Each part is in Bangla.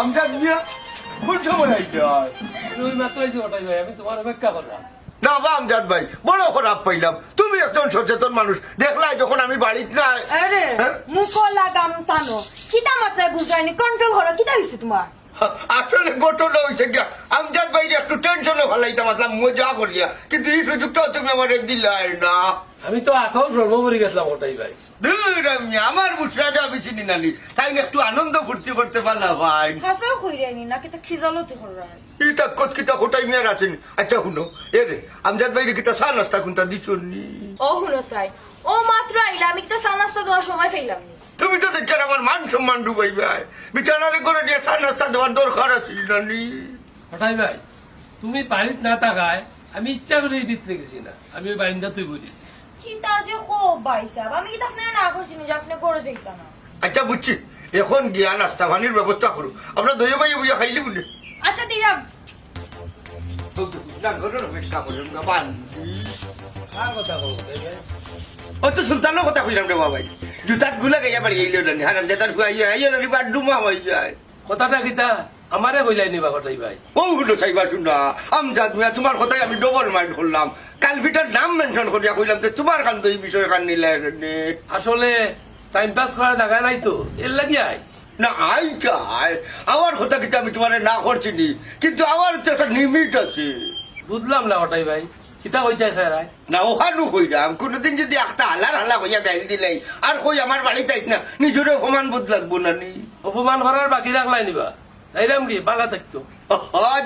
আমজাদ মিয়া কোন সময় আইতে হয় তুই মাত্র এই ওটাই ভাই আমি তোমার অপেক্ষা করলাম। না বা আমজাদ ভাই বড় খারাপ পাইলাম। তুমি একজন সচেতন মানুষ দেখলাই যখন আমি বাড়িতে নাই। আরে হ্যাঁ? লাগাম টানো। মাত্রায় কন্ট্রোল করো কিতা হইছে তোমার? আসলে ঘটনা হয়েছে কি আমজাদ ভাই একটু টেনশনে ফেলাইতাম আসলাম মজা করিয়া। কিন্তু এই সুযোগটাও তুমি আমার দিলাই না। আমি তো আঠাও সর্বোপরি গেছিলাম ওটাই ভাই। দূর আমি আমার বুসরাটা আমি চিনি নানি তাই একটু আনন্দ ফুর্তি করতে পারলাম ভাই। হাসাও কইরানি না কিতা খিজালতি করায় ইতা কত কিতা কোটাই মেয়ের আছেন। আচ্ছা শুনো এ রে আমজাদ ভাই কিতা চা নাস্তা কোনটা দিছনি ও হুনো সাই ও মাত্র আইলা আমি কিতা সানাস্তা দেওয়ার সময় পাইলাম তুমি তো দেখছেন আমার মান সম্মান ডুবাই ভাই। বিছানারে করে দিয়ে চা নাস্তা দেওয়ার দরকার আছিল নানি ওটাই ভাই তুমি বাড়িতে না থাকায় আমি ইচ্ছা করে ভিতরে গেছি না। আমি ওই বারিন্দা তুই বলিস কিতা যে খো ভাই সাহেব আমি কিতা আপনি না করছি যে আপনি করে যাইতা না। আচ্ছা বুঝছি। এখন গিয়া নাস্তা পানির ব্যবস্থা করো। আমরা দই ভাই বুঝা খাইলি বলে আচ্ছা কার কথা বলব ওটাই ভাই ও তো সুলতানের কথা কইলাম রে বাবাই। জুতাতগুলা গাইয়া বাড়ি আইলো নানি হারাম জাদার গুয়াইয়া আইয়া নানি বাদ ডুমা যায়। কথাটা কিতা আমারে নিবা ওটাই ভাই। ও হলো চাইবা শুনা। আমজাদ মিয়া তোমার কথাই আমি ডবল মাইন্ড করলাম। কালভিটার নাম মেনশন করিয়া কইলাম যে তোমার কান তো এই বিষয় কান নিলে আসলে টাইম পাস করার জায়গা নাই তো এর লাগি আই না আই চাই আমার কথা কিন্তু আমি তোমার না করছি নি কিন্তু আমার তো একটা লিমিট আছে। বুঝলাম না ওটাই ভাই কিতা কইতে স্যার না ওখানো হইলাম কোনোদিন যদি একটা হালার হালা হইয়া গাইল দিলাই আর কই আমার বাড়িতে আইস না নিজেরও সমান বোধ লাগবো না নি। অপমান করার বাকি রাখলাই নিবা তাইরাম কি বালা থাকতো।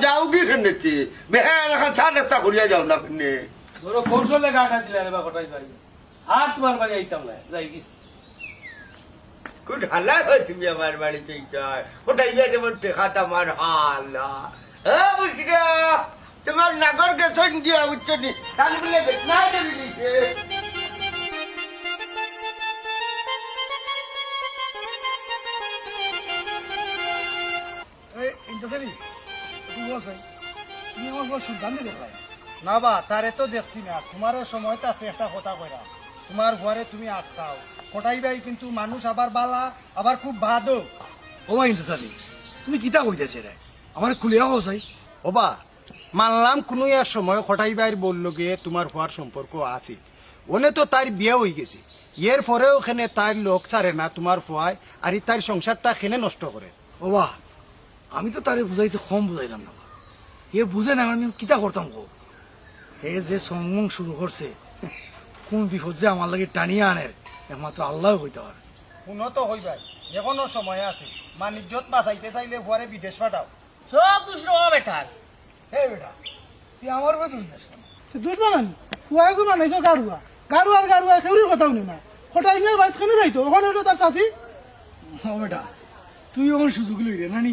যাও কি খেনেছি বেহার এখন চা নাস্তা করিয়া যাও না কেনে। বড় কৌশলে গাটা দিলে নিবা ওটাই ভাই আর তোমার বাড়ি আইতাম না যাই কি? কোন হালা হয় তুমি আমার বাড়িতে চাই ওটাই যেমন টেকাত আমার হালা? হ্যাঁ বুঝিরা তোমার নাগর গেছন দিয়া উচ্চ নি তাহলে বলে বেতনা দেবি নিছে না বা তারে তো দেখছি না। তোমার সময় তাকে একটা কথা কইরা। তোমার ঘরে তুমি আটকাও কটাই ভাই কিন্তু মানুষ আবার বালা আবার খুব বাদও ও মা ইন্তেসালি তুমি কিতা কইতেছে রে আমার খুলিয়া চাই। ওবা মানলাম কোনো এক সময় কটাই ভাই বলল গিয়ে তোমার হওয়ার সম্পর্ক আছে ওনে তো তার বিয়ে হয়ে গেছে। এর পরেও ওখানে তার লোক ছাড়ে না তোমার ফুয়ায় আর তার সংসারটা খেনে নষ্ট করে ও বা আমি তো তারে বুঝাইতে কম বুঝাইলাম না এ বুঝে না আমি কিতা করতাম গো হে যে সংগম শুরু করছে কোন বিপদ যে আমার লাগে টানিয়ে আনে একমাত্র আল্লাহ হইতে পারে। শুনো তো হই ভাই এখনও সময় আছে। মানিজ্যত বাঁচাইতে চাইলে ফুয়ারে বিদেশ পাঠাও। সব দুসরো বেটার হে বেটা তুই আমার কথা বুঝতে দুশ্মন ফুয়াই গো বানাইছো গাড়ুয়া। গাড়ুয়ার গাড়ুয়া সেউরির কথাও নি না। হঠাৎ মেয়ের বাড়িতে কেন যাইতো? ওখানে হলো তার চাষি ও বেটা তুই ওখানে সুযোগ লই রে নানি?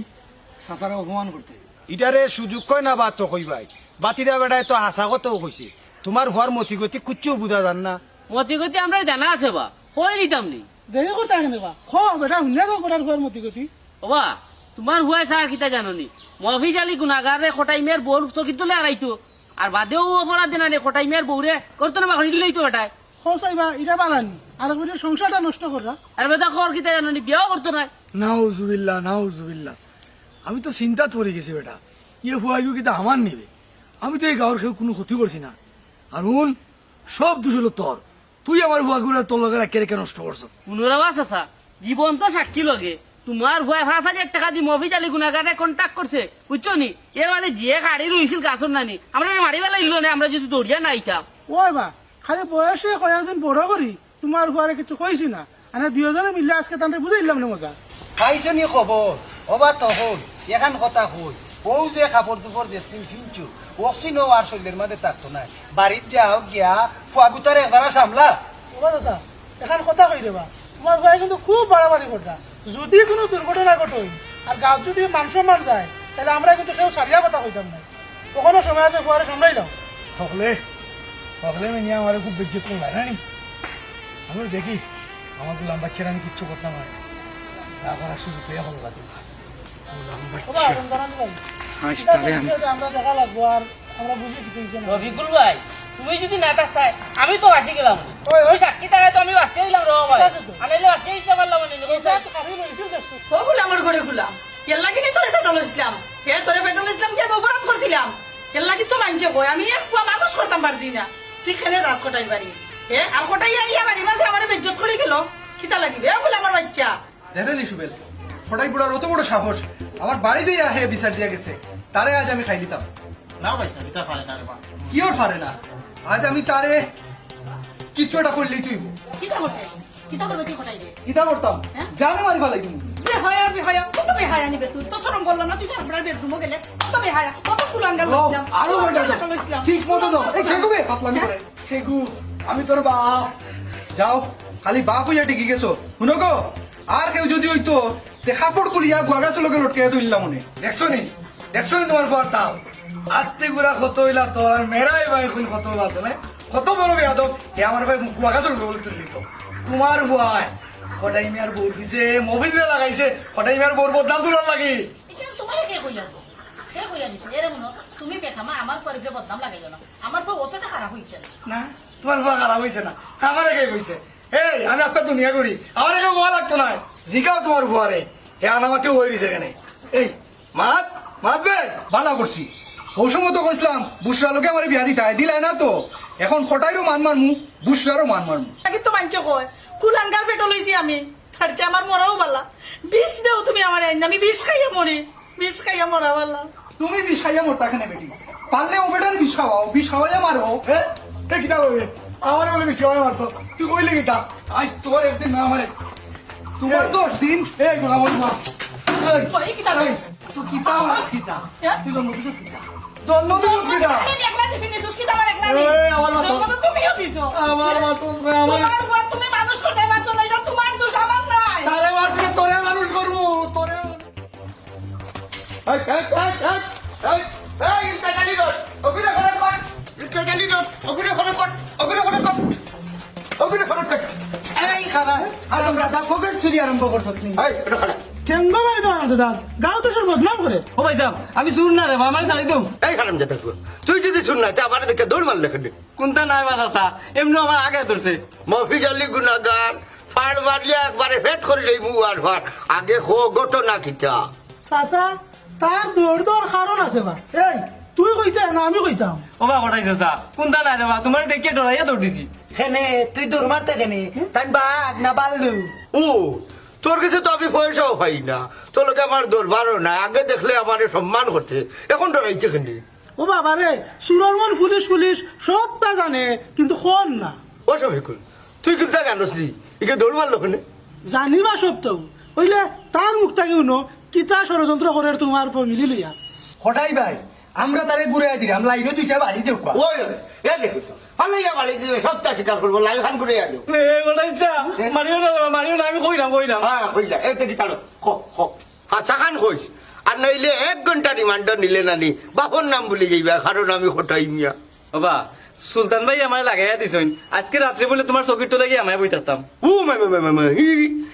সাসারা অপমান করতে। ইটারে সুযোগ কয় না বা তো কই ভাই বাতিরা বেড়ায় তো হাসা কত কইছে। তোমার ঘর মতি গতি কুচ্ছু বুঝা জান না। মতি গতি আমরা জানা আছে বা। কই নিতাম নি? দেরি করতে কেন বা। খ বেটা শুনিয়া তো করার ঘর মতি গতি ওবা তোমার হুয়াই সার কিতা জাননি মফিজ আলী গুনাগারে খটাই মেয়ের বউর চকিত তুলে আড়াইতো আর বাদেও অপরাধ দিনা রে খটাই মেয়ের বউরে করতো না বাখনি দিলেই তো বেটায় খ চাইবা ইটা বালানি আর একবার সংসারটা নষ্ট করা আর বেটা খর কিতা জাননি বিয়াও করতো না নাউজুবিল্লাহ নাউজুবিল্লাহ আমি তো চিন্তাত পড়ে গেছি বেটা। ইয়ে ফুয়াইও কিন্তু আমার নেবে। আমি তো এই গাঁৱৰ কেউ কোনো ক্ষতি করছি না। আর শুন সব দোষ হলো তোর। তুই আমার ফুয়াগুলো তোর লগে রাখে রেখে নষ্ট করছ। পুনরাবাস আছে স্যার জীবন তো সাক্ষী লগে। তোমার হুয়াই পাঁচ হাজার টাকা দি মফিজ আলী গুনাগারে কন্ট্যাক্ট করছে বুঝছ নি? এর মানে যে গাড়ি রইছিল গাছর নানি আমরা মারি বেলা ইলো না আমরা যদি দৌড়িয়া না আইতাম। ওই বা খালি বয়সে কয়েকদিন বড় করি তোমার ঘরে কিছু কইছি না। আর দুজনে মিলে আজকে তান্তে বুঝাইলাম না মজা। খাইছে নি খবর? অবা তখন এখান কথা কই। ও যে কাপড় দুপড় দেখছেন ফিনচু অক্সিন আর শরীরের মাঝে থাকতো না। বাড়ির যাও গিয়া ফুয়াগুতার একবার সামলা। ও দাদা এখান কথা কই দেবা? তোমার ভাই কিন্তু খুব বাড়াবাড়ি করতা। যদি কোনো দুর্ঘটনা ঘটে আর গাঁত যদি মান সম্মান যায় তাহলে আমরা কিন্তু কেউ সারিয়া কথা কইতাম না। কখনো সময় আছে ফুয়ারে সামলাই দাও সকলে সকলে মেনে আমার খুব বেজ্জত করলাই না নি আমি দেখি আমার গুলাম বাচ্চারা আমি কিচ্ছু করতাম না তারপর আর সুযোগ পেয়ে হল আমি মানুষ করতাম পারছি না। তুই খেলে রাজ কটাই বাড়ি? এ? আর কটাই আইয়া বাড়ি? মাঝে আমার বেজ্জত করে গেল। কিতা লাগিবে? ওগুলো আমার বাচ্চা। বুড়ার অত বড় সাহস? আমার বাড়িতেই আহে বিচার দিয়া গেছে। তারে আজ আমি খাই দিতাম না পয়সা দিতে পারে না রে মা। কি ওর পারে না? আজ আমি তারে কিছু একটা করলেই তুই কিতা করতে কিতা করবে তুই কিতা করতাম? হ্যাঁ? জানে মারি তুমি। হয়া হয়া কত বে নিবে তুই? তো শরম বললাম না তুই তো আমরা বেডরুমে গেলে কত কত কুলাঙ্গাল লইছিলাম আরও লইছিলাম। ঠিক মতো দাও এই খেগু বে পাতলামি করে। খেগু আমি তোর বাপ। যাও খালি বাপ হইয়া টিকি গেছো। শুনো গো আর কেউ যদি হইতো তে কাপড় কুলিয়া গুয়াগাছ লগে লটকে ধরলাম মনে। দেখছ নি? দেখছ নি তোমার ফুয়ার তাও আস্তে গুড়া কত হইলা তোর আর মেরাই ভাই এখন কত হইলা আছে না কত বড় বেয়াদব এ আমার ভাই কুয়াগাছর বলে তুললি তো তোমার ভুয়ায় কটাই মিয়ার বোর পিছে মফিজে লাগাইছে কটাই মিয়ার বোর বদনাম দূরার লাগি। তোমার কে দিছে? কে কইয়া দিছে? এরে মনো, তুমি পেঠামা আমার পরিবে বদনাম লাগাইলো না? আমার পর অতটা খারাপ হইছে না? তোমার ভুয়া খারাপ হয়েছে না? আমার কে কইছে এই আমি আস্তে দুনিয়া করি আমার একে ভুয়া লাগতো না জিগাও তোমার ভুয়ারে হে আনামাতেও হয়ে দিছে এখানে। এই মাত মাতবে বালা করছি। ওই সময় তো কইছিলাম বুসরা লোকে আমার বিয়া দিতে দিলাই না তো? এখন খটাইরও মান মারমু বুসরারও মান মারমু। আগে তো মানছ কয় কুলাঙ্গার পেটো লইছি আমি। তার চেয়ে আমার মরাও বালা। বিষ দেও তুমি আমার আইন আমি বিষ খাইয়া মরি। বিষ খাইয়া মরা বালা। তুমি বিষ খাইয়া মরতা খানে বেটি? পারলে ও বেটার বিষ খাওয়াও বিষ খাওয়াইয়া মারো। হে তে কিতা করবে আমার বলে বেশি হয় মারতো। তুই কইলে কিতা? আজ তোর একদিন না আমারে তোমার দোষ দিন এই গোলাম মা কই কিতা কই? তুই কিতা মাস কিতা? তুই জন্ম দিছিস কিতা জন্ম দিছিস কিতা আমি একলা দিছি নি, দুষ্কিতা আমার একলা নি। এই, আমার মা তো- জন্ম তুমিও দিছো। আমার মা তো আমার তোমার তুমি মানুষ করতে পারছ না, এটা তোমার দোষ, আমার নাই। তারে মারছে তোরে মানুষ করব তোরে এই, এই, এই, এই, এই, এই, ইন্তেজালি রোড, অগুনে ঘরে কর, কর, ঘরে কর, অগুনে ঘরে কর। এই খারা। আর আমরা দা পকেট চুরি আরম্ভ করছ তুমি। এই, এটা খাড়া। কেঙ্গো বাড়ি তো আমার দাদা গাঁও তো সব বদনাম করে। ও ভাই সাহেব আমি শুন না রে আমার চালাই দেও এই হারাম জাদা তুই। যদি শুন না তা আমার দেখে দৌড় মারলে কেন কোনটা নাই বাস আসা এমনি আমার আগে ধরছে। মফিজ আলী গুনাগার ফাড় মারিয়া একবারে ফেট করে দেই মু আর ফাট আগে ঘটনা কিতা। চাচা তার দৌড় দৌড় কারণ আছে বা। এই তুই কইতে না আমি কইতাম। ও বা কটাইছে চা কোনটা নাই রে বা তোমার দেখে ডরাইয়া দৌড় দিছি। কেনে তুই দূর মারতে কেনে তাই বাঘ না বাল্লু? ও তোর কাছে তো আমি পয়সাও পাই না। তোর লোকে আমার দরবারও না আগে দেখলে আমার সম্মান করতে এখন ডরাইছে কেন? ও বাবা রে সুরমন পুলিশ পুলিশ সব তা জানে কিন্তু কোন না? ও সবিকুল তুই কিন্তু জানোস নি একে দৌড় মারলো কেন? জানিবা সব তো। হইলে তার মুখটা কেউ নো কিতা ষড়যন্ত্র করে তোমার মিলি লইয়া। হঠাই ভাই আমরা তারে ঘুরে দিলাম লাইনে দুইটা বাড়ি দেব ওই এ দেখো পালাইয়া বাড়ি দিলে সবটা স্বীকার করব লাইভ খান করে কটাইছা মারিও না মারিও না আমি কইরাম কইরাম হ্যাঁ হইলা এই থেকে ছাড়ো। হ হ চাকান কইস। আর নইলে এক ঘণ্টা রিমান্ডার নিলে নানি। বাপর নাম বলে যাইবা কারণ আমি হঠাই মিয়া। বাবা সুলতান ভাই আমার লাগাইয়া দিছইন আজকে রাত্রে বলে তোমার চকির তো লাগিয়ে আমায় বই থাকতাম ও মে মে মে মে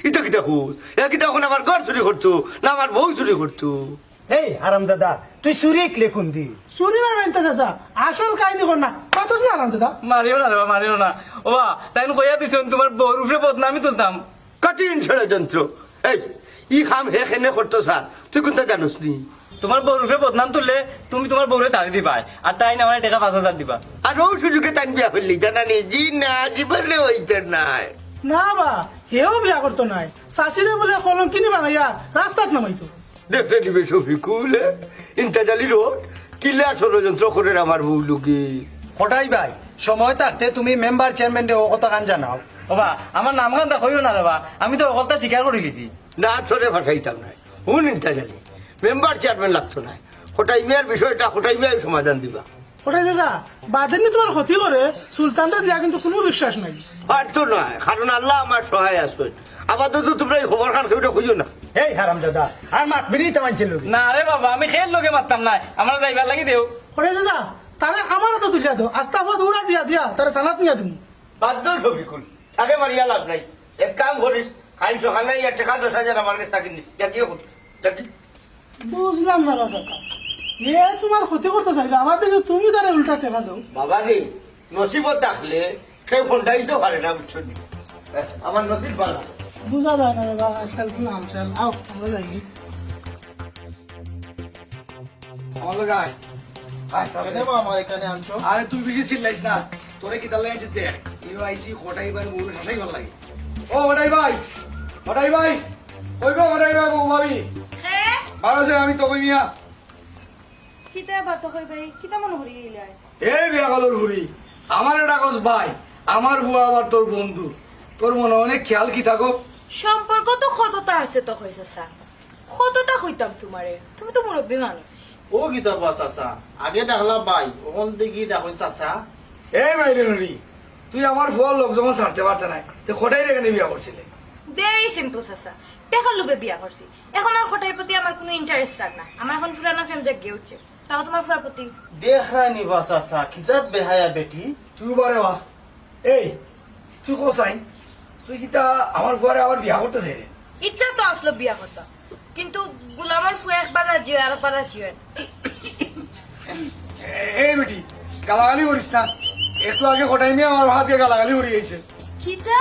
ইটা কিটা হুস এ কিটা এখন আমার ঘর চুরি করতো না আমার বউ চুরি করতো এই হারাম দাদা তুই একলে কোন দি চুরি না মেনতে চাচা আসল কাহিনী কর না। কত শুনে আরাম দাদা মারিও না রে মারিও না। ও বা তাই কইয়া দিছইন তোমার বউর উপরে বদনামি তুলতাম। কঠিন ষড়যন্ত্র এই ই খাম হে খেনে করতো স্যার? তুই কোনটা জানোস নি? তোমার বউর উপরে বদনাম তুললে তুমি তোমার বউরে ছাড়ি দিবাই আর তাই না আমার টাকা পাঁচ হাজার দিবা। আর ও সুযোগে তান বিয়া ফেললি জানা নেই জি না জীবনে হইতে নাই। না বা হেও বিয়া করতো নাই। চাচিরে বলে কলঙ্কিনি বানাইয়া রাস্তাত নামাইতো। দেখতে নিবে শফিকুল ইন্তাজালি রোড কিলা ষড়যন্ত্র করে আমার বউ লুকি? হঠাই ভাই সময় থাকতে তুমি মেম্বার চেয়ারম্যান ও কথা কান জানাও। বাবা আমার নাম গান দেখো না বাবা আমি তো অকলটা স্বীকার করে লিছি না ধরে ভাসাইতাম নাই। হুন ইন্তাজালি মেম্বার চেয়ারম্যান লাগতো না হঠাই মেয়ের বিষয়টা হঠাই মেয়ের সমাধান দিবা। ওটাই চাচা বাদেন তোমার ক্ষতি করে? সুলতানটা দিয়া কিন্তু কোনো বিশ্বাস নাই। আর তো নয় কারণ আল্লাহ আমার সহায় আছেন। আপাতত তোমরা এই খবর খান কেউ খুঁজো না। এই হারাম দাদা আর মাত বেরিয়ে তেমন ছিল না রে বাবা আমি খেল লোকে মারতাম না আমার যাইবার লাগি দেও। ওটাই দাদা তারে আমার তো তুলিয়া দাও আস্তা উড়া দিয়া দিয়া তারে থানাত নিয়ে দিম। বাধ্য শফিকুল তাকে মারিয়া লাভ নাই। এক কাম করিস আইন সকালে ইয়া টাকা দশ হাজার আমার কাছে থাকি নি জাকি বুঝলাম না দাদা এ তোমার ক্ষতি করতে চাইলে আমার দিকে তুমি তারে উল্টা টেকা দাও। বাবা রে নসিবত থাকলে কেউ ফোনটাই তো পারে না বুঝছ আমার নসিব পালা বুঝা যায় না বাবা আজকাল কোন হালচাল আও আমরা যাই। আমার লোক আয় বা আমার এখানে আনছো? আরে তুই বেশি চিল্লাইস না। তোরে কি তার লাগছে দেখ ইনো আইসি খটাই বার বউ শাসাই ভালো লাগে। ও ওটাই ভাই। ওটাই ভাই। ওই গো ওটাই ভাই বউ ভাবি? হ্যাঁ? ভালো আছে আমি তো কই মিয়া। কিতা বাত কই ভাই? কিতা মনে হরি গেলে এই বিয়া গলর হুড়ি আমার এটা কস ভাই। আমার হুয়া আবার তোর বন্ধু। তোর মনে অনেক খেয়াল কি থাকো? সম্পর্ক তো কতটা আছে তো কইছে স্যার। কতটা কইতাম তোমারে। তুমি তো মুরব্বী মানুষ। ও গীতা বাস আসা আগে ডাকলাম ভাই ওখান থেকে ডাকুন চাচা। এই মাইরে নুরি তুই আমার ফুয়ার লোক যখন ছাড়তে পারতে নাই। তো খটাই রেখে বিয়া করছিলে? ভেরি সিম্পল চাচা। টাকার লোভে বিয়া করছি। এখন আর খটাইর প্রতি আমার কোনো ইন্টারেস্ট আর না আমার এখন ফুরানা ফেম জাগিয়ে উঠছে। তাও তোমার ফুয়ার প্রতি। দেখ রানি বাস আসা খিসাত বেহায়া বেটি? তুই বারে বা এই তুই কোসাই তুই কি তা আমার আবার বিয়া করতে চাই ইচ্ছা তো আসলো বিয়া করতে। কিন্তু গুলামার ফুয়া একবার রাজি হয় আর একবার রাজি হয় এই বেটি গালাগালি করিস না। একটু আগে খটাই নিয়ে আমার হাত গালাগালি করি গেছে। কিতা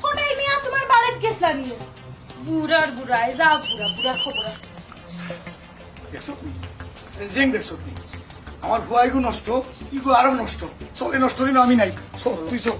খটাই মিয়া তোমার বাড়িতে গেছলা নিয়ে বুড়ার বুড়ায় যাও বুড়া বুড়ার খবর আছে। দেখছ? জেং দেখছ তুই আমার ফুয়াইগু নষ্ট ইগু আরও নষ্ট। সবে নষ্ট আমি নাই। সব তুই সব